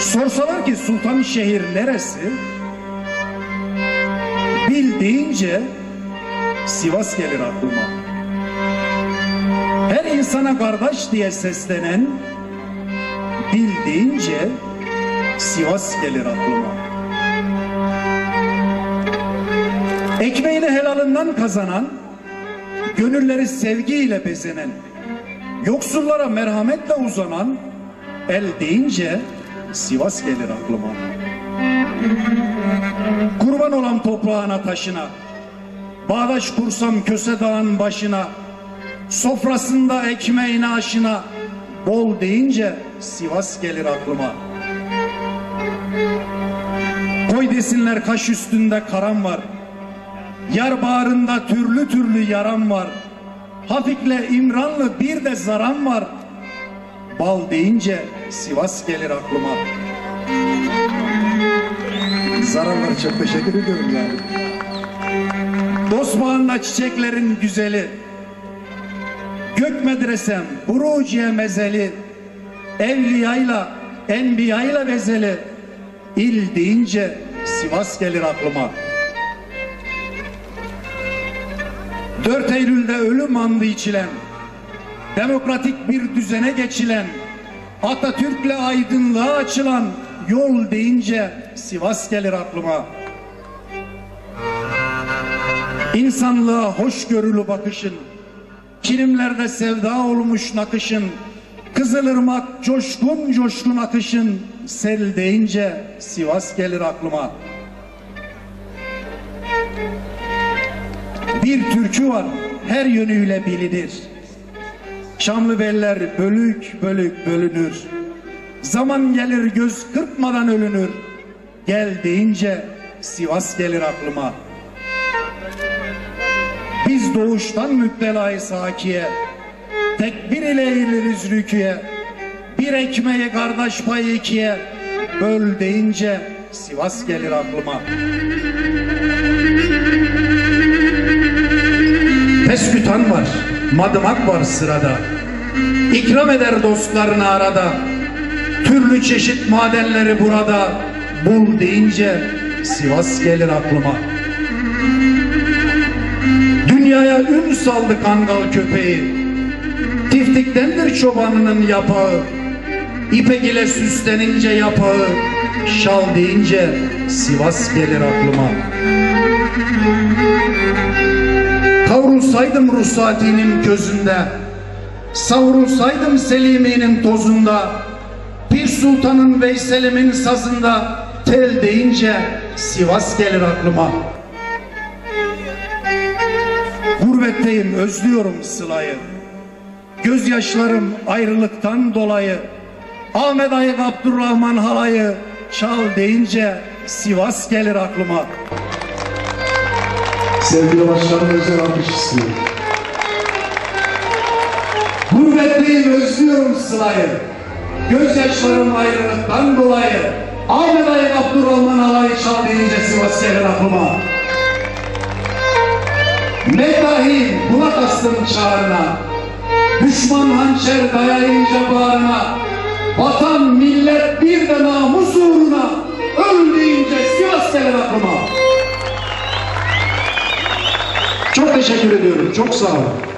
Sorsalar ki Sultanşehir neresi? Bil deyince Sivas gelir aklıma. Her insana kardeş diye seslenen Bil deyince Sivas gelir aklıma. Ekmeğini helalından kazanan, gönülleri sevgiyle bezenen, yoksullara merhametle uzanan, el deyince Sivas gelir aklıma. Kurban olan toprağına taşına, bağdaş kursam köse dağın başına, sofrasında ekmeğine aşına, bol deyince Sivas gelir aklıma. Koy desinler kaş üstünde karam var. Yar bağrında türlü türlü yaram var. Hafikle İmranlı bir de zaram var. Bal deyince Sivas gelir aklıma. Zararlar çok teşekkür ediyorum yani. Dost bağında çiçeklerin güzeli. Gök medresem buruciye mezeli. Evliyayla, enbiyayla bezeli. İl deyince Sivas gelir aklıma. 4 Eylül'de ölüm andı içilen, demokratik bir düzene geçilen, Atatürk'le aydınlığa açılan yol deyince Sivas gelir aklıma. İnsanlığa hoşgörülü bakışın, kilimlerde sevda olmuş nakışın, Kızılırmak coşkun coşkun akışın, sel deyince Sivas gelir aklıma. Bir türkü var, her yönüyle bilinir. Şamlı beller bölük bölük bölünür. Zaman gelir göz kırpmadan ölünür. Gel deyince Sivas gelir aklıma. Biz doğuştan müptelayız hakiye. Tekbir ile eğiliriz rüküye. Bir ekmeği kardeş payı ikiye. Böl deyince Sivas gelir aklıma. Peskütan var, madımak var sırada. İkram eder dostlarını arada. Türlü çeşit madenleri burada. Bul deyince Sivas gelir aklıma. Dünyaya ün saldı kangal köpeği. Tiftiktendir çobanının yapağı. İpek ile süslenince yapağı. Şal deyince Sivas gelir aklıma. Kavrulsaydım ruhsatinin közünde, savrulsaydım Selimi'nin tozunda, Pir Sultan'ın Veysel'imin sazında, tel deyince Sivas gelir aklıma. Gurbetteyim, özlüyorum Sıla'yı. Gözyaşlarım ayrılıktan dolayı. Ahmet Ayık Abdurrahman halayı çal deyince Sivas gelir aklıma. Sevgili başkanım özel alkış istiyorum. Gurbetteyim özlüyorum Sıla'yı. Gözyaşlarım ayrılıktan dolayı. Ayık Abdurrahman halayı çal deyince Sivas gelir aklıma. Ne dahi kulak astım çağrına. Düşman hançer dayayınca bağrına. Teşekkür ediyorum. Çok sağ olun.